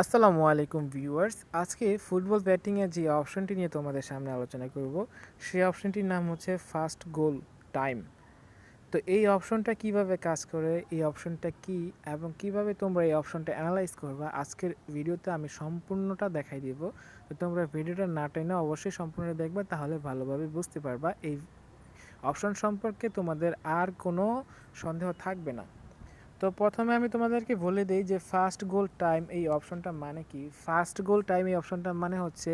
আসসালামু আলাইকুম ভিউয়ার্স। আজকে ফুটবল ব্যাটিংয়ের যে অপশনটি নিয়ে তোমাদের সামনে আলোচনা করব, সেই অপশনটির নাম হচ্ছে ফার্স্ট গোল টাইম। তো এই অপশনটা কীভাবে কাজ করে, এই অপশনটা কি, এবং কীভাবে তোমরা এই অপশনটা অ্যানালাইজ করবা, আজকের ভিডিওতে আমি সম্পূর্ণটা দেখাই দিব। তো তোমরা ভিডিওটা না টেনে অবশ্যই সম্পূর্ণ দেখবে, তাহলে ভালোভাবে বুঝতে পারবা। এই অপশন সম্পর্কে তোমাদের আর কোনো সন্দেহ থাকবে না। তো প্রথমে আমি তোমাদেরকে বলে দিই যে ফার্স্ট গোল টাইম এই অপশনটা মানে কি? ফার্স্ট গোল টাইম এই অপশনটা মানে হচ্ছে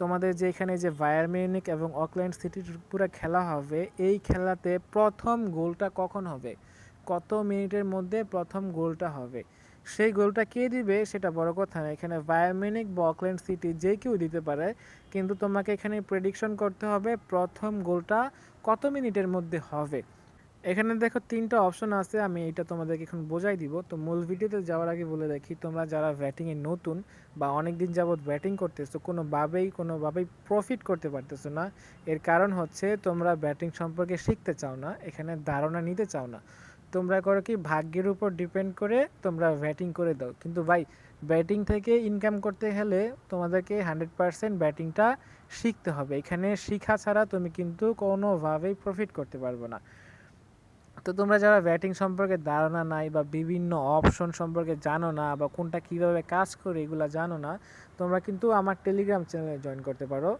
তোমাদের যে এখানে যে বায়ার মিউনিক এবং অকল্যান্ড সিটির পুরো খেলা হবে, এই খেলাতে প্রথম গোলটা কখন হবে? কত মিনিটের মধ্যে প্রথম গোলটা হবে? সেই গোলটা কে দিবে সেটা বড় কথা না। এখানে বায়ার মিউনিক বা অকল্যান্ড সিটি যে কেউ দিতে পারে, কিন্তু তোমাকে এখানে প্রেডিকশন করতে হবে প্রথম গোলটা কত মিনিটের মধ্যে হবে। এখানে দেখো তিনটা অপশন আছে, আমি এটা তোমাদেরকে এখন বোঝাই দিব। তো মূল ভিডিওতে যাওয়ার আগে বলে রাখি, তোমরা যারা ব্যাটিংয়ে নতুন বা অনেক দিন যাবৎ ব্যাটিং করতেছো, কোনোভাবেই কোনোভাবেই প্রফিট করতে পারতেছো না। এর কারণ হচ্ছে, তোমরা ব্যাটিং সম্পর্কে শিখতে চাও না, এখানে ধারণা নিতে চাও না। তোমরা করো কি, ভাগ্যের উপর ডিপেন্ড করে তোমরা ব্যাটিং করে দাও। কিন্তু ভাই ব্যাটিং থেকে ইনকাম করতে হলে তোমাদেরকে হান্ড্রেড পারসেন্ট ব্যাটিংটা শিখতে হবে। এখানে শিখা ছাড়া তুমি কিন্তু কোনোভাবেই প্রফিট করতে পারবে না। তো তোমরা যারা ব্যাটিং সম্পর্কে ধারণা নাই বা বিভিন্ন অপশন সম্পর্কে জানো না বা কোনটা কীভাবে কাজ করে এগুলো জানো না, তোমরা কিন্তু আমার টেলিগ্রাম চ্যানেলে জয়েন করতে পারো।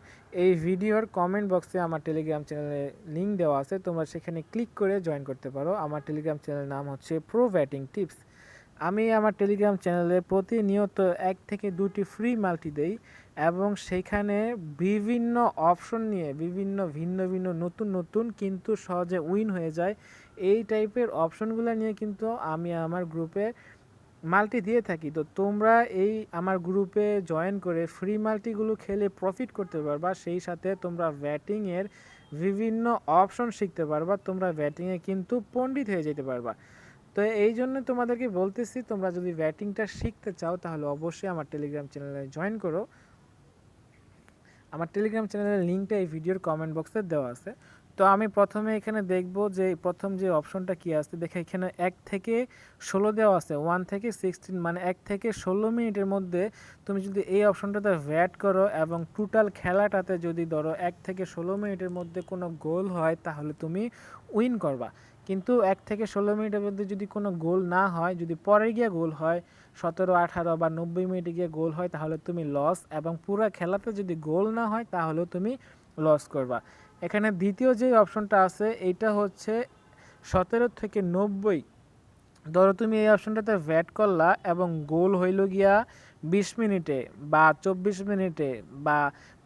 এই ভিডিওর কমেন্ট বক্সে আমার টেলিগ্রাম চ্যানেলে লিঙ্ক দেওয়া আছে, তোমরা সেখানে ক্লিক করে জয়েন করতে পারো। আমার টেলিগ্রাম চ্যানেলের নাম হচ্ছে প্রো ব্যাটিং টিপস আমি আমার টেলিগ্রাম চ্যানেলে প্রতিনিয়ত এক থেকে দুটি ফ্রি মাল্টি দেই। এবং সেখানে বিভিন্ন অপশন নিয়ে বিভিন্ন ভিন্ন ভিন্ন নতুন নতুন কিন্তু সহজে উইন হয়ে যায়। এই টাইপের অপশনগুলো নিয়ে কিন্তু আমি আমার গ্রুপে মাল্টি দিয়ে থাকি। তো তোমরা এই আমার গ্রুপে জয়েন করে ফ্রি মাল্টিগুলো খেলে প্রফিট করতে পারবা। সেই সাথে তোমরা ব্যাটিংয়ের বিভিন্ন অপশন শিখতে পারবা। তোমরা ব্যাটিংয়ে কিন্তু পণ্ডিত হয়ে যেতে পারবা। তো এই জন্য তোমাদেরকে বলতেছি, তোমরা যদি ব্যাটিংটা শিখতে চাও তাহলে অবশ্যই আমার টেলিগ্রাম চ্যানেলে জয়েন করো। আমার টেলিগ্রাম চ্যানেলের লিঙ্কটা এই ভিডিওর কমেন্ট বক্সে দেওয়া আছে। তো আমি প্রথমে এখানে দেখব যে প্রথম যে অপশনটা কি আছে, দেখে এখানে এক থেকে ষোলো দেওয়া আছে ওয়ান থেকে সিক্সটিন মানে এক থেকে ষোলো মিনিটের মধ্যে তুমি যদি এই অপশনটাতে ভ্যাট করো এবং টোটাল খেলাটাতে যদি ধরো এক থেকে ষোলো মিনিটের মধ্যে কোনো গোল হয়, তাহলে তুমি উইন করবা। কিন্তু এক থেকে ষোলো মিনিটের মধ্যে যদি কোনো গোল না হয়, যদি পরে গিয়ে গোল হয়, সতেরো, আঠারো বা নব্বই মিনিটে গিয়ে গোল হয়, তাহলে তুমি লস এবং পুরো খেলাতে যদি গোল না হয়, তাহলেও তুমি লস করবা। এখানে দ্বিতীয় যে অপশনটা আছে এইটা হচ্ছে সতেরো থেকে নব্বই। ধরো তুমি এই অপশনটাতে ব্যাট করলা এবং গোল হইল গিয়া বিশ মিনিটে বা চব্বিশ মিনিটে বা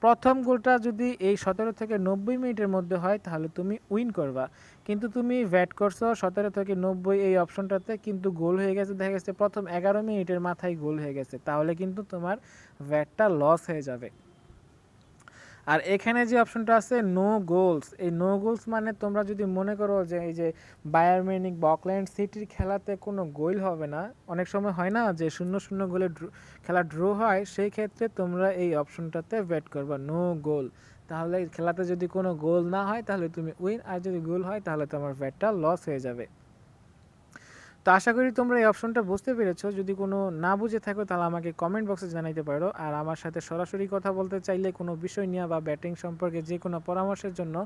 প্রথম গোলটা যদি এই সতেরো থেকে নব্বই মিনিটের মধ্যে হয়, তাহলে তুমি উইন করবা। কিন্তু তুমি ব্যাট করছ সতেরো থেকে নব্বই এই অপশনটাতে, কিন্তু গোল হয়ে গেছে, দেখা গেছে প্রথম এগারো মিনিটের মাথায় গোল হয়ে গেছে, তাহলে কিন্তু তোমার ব্যাটটা লস হয়ে যাবে। আর এখানে যে অপশনটা আছে নো গোলস এই নো গোলস মানে তোমরা যদি মনে করো যে, এই যে বায়ার মিউনিক বকল্যান্ড সিটির খেলাতে কোনো গোল হবে না, অনেক সময় হয় না যে শূন্য শূন্য গোলে খেলা ড্র হয়, সেই ক্ষেত্রে তোমরা এই অপশনটাতে ব্যাট করবা নো গোল তাহলে খেলাতে যদি কোনো গোল না হয়, তাহলে তুমি উইন আর যদি গোল হয়, তাহলে তোমার ব্যাটটা লস হয়ে যাবে। তো আশা করি তোমরা এই অপশনটা বুঝতে পেরেছ। যদি কোনো না বুঝে থাকো, তাহলে আমাকে কমেন্ট বক্সে জানাইতে পারো। আর আমার সাথে সরাসরি কথা বলতে চাইলে কোনো বিষয় নিয়ে বা ব্যাটিং সম্পর্কে যে কোনো পরামর্শের জন্য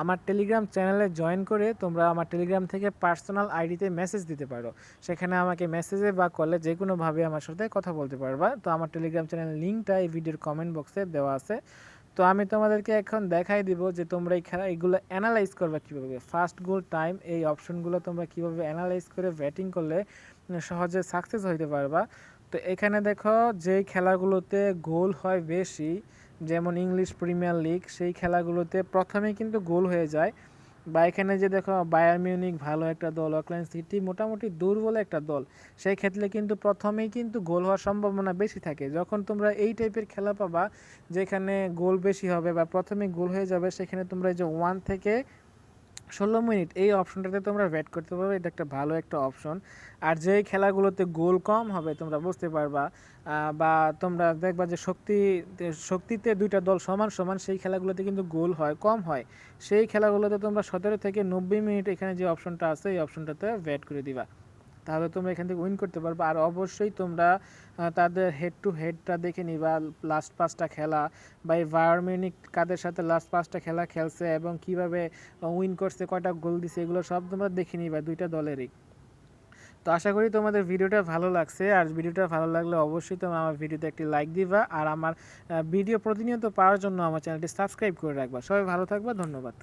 আমার টেলিগ্রাম চ্যানেলে জয়েন করে তোমরা আমার টেলিগ্রাম থেকে পার্সোনাল আইডিতে মেসেজ দিতে পারো। সেখানে আমাকে মেসেজে বা কলে যে কোনোভাবে আমার সাথে কথা বলতে পারবা। তো আমার টেলিগ্রাম চ্যানেলের লিঙ্কটা এই ভিডিওর কমেন্ট বক্সে দেওয়া আছে। তো আমি তোমাদেরকে এখন দেখাই দিব যে তোমরা এই খেলা এইগুলো অ্যানালাইজ করবে কীভাবে। ফার্স্ট গোল টাইম এই অপশনগুলো তোমরা কীভাবে অ্যানালাইজ করে ব্যাটিং করলে সহজে সাকসেস হইতে পারবা। তো এখানে দেখো যেই খেলাগুলোতে গোল হয় বেশি, যেমন ইংলিশ প্রিমিয়ার লিগ সেই খেলাগুলোতে প্রথমে কিন্তু গোল হয়ে যায়। বা এখানে যে দেখো বায়ার মিউনিক ভালো একটা দল অকল্যান্ড সিটি মোটামুটি দুর্বল একটা দল, সেই ক্ষেত্রে কিন্তু প্রথমেই কিন্তু গোল হওয়ার সম্ভাবনা বেশি থাকে। যখন তোমরা এই টাইপের খেলা পাবা, যেখানে গোল বেশি হবে বা প্রথমে গোল হয়ে যাবে, সেখানে তোমরা যে ওয়ান থেকে ষোলো মিনিট, এই অপশনটাতে তোমরা ব্যাট করতে পারবে, এটা একটা ভালো একটা অপশন আর যেই খেলাগুলোতে গোল কম হবে, তোমরা বুঝতে পারবা বা তোমরা দেখবা যে শক্তি, শক্তিতে দুইটা দল সমান সমান, সেই খেলাগুলোতে কিন্তু গোল হয়, কম হয়। সেই খেলাগুলোতে তোমরা সতেরো থেকে নব্বই মিনিট এখানে যে অপশনটা আছে, এই অপশনটাতে ব্যাট করে দিবা। তাহলে তোমরা এখান থেকে উইন করতে পারবে। আর অবশ্যই তোমরা তাদের হেড টু হেডটা দেখে নিবা লাস্ট পাঁচটা খেলা বা এই বায়ার মিউনিক কাদের সাথে লাস্ট পাঁচটা খেলা খেলছে এবং কীভাবে উইন করছে, কয়টা গোল দিছে, এগুলো সব তোমরা দেখে নিবা দুইটা দলেরই। তো আশা করি তোমাদের ভিডিওটা ভালো লাগছে। আর ভিডিওটা ভালো লাগলে অবশ্যই তোমরা আমার ভিডিওতে একটি লাইক দিবা। আর আমার ভিডিও প্রতিনিয়ত পাওয়ার জন্য আমার চ্যানেলটি সাবস্ক্রাইব করে রাখবা। সবাই ভালো থাকবা, ধন্যবাদ।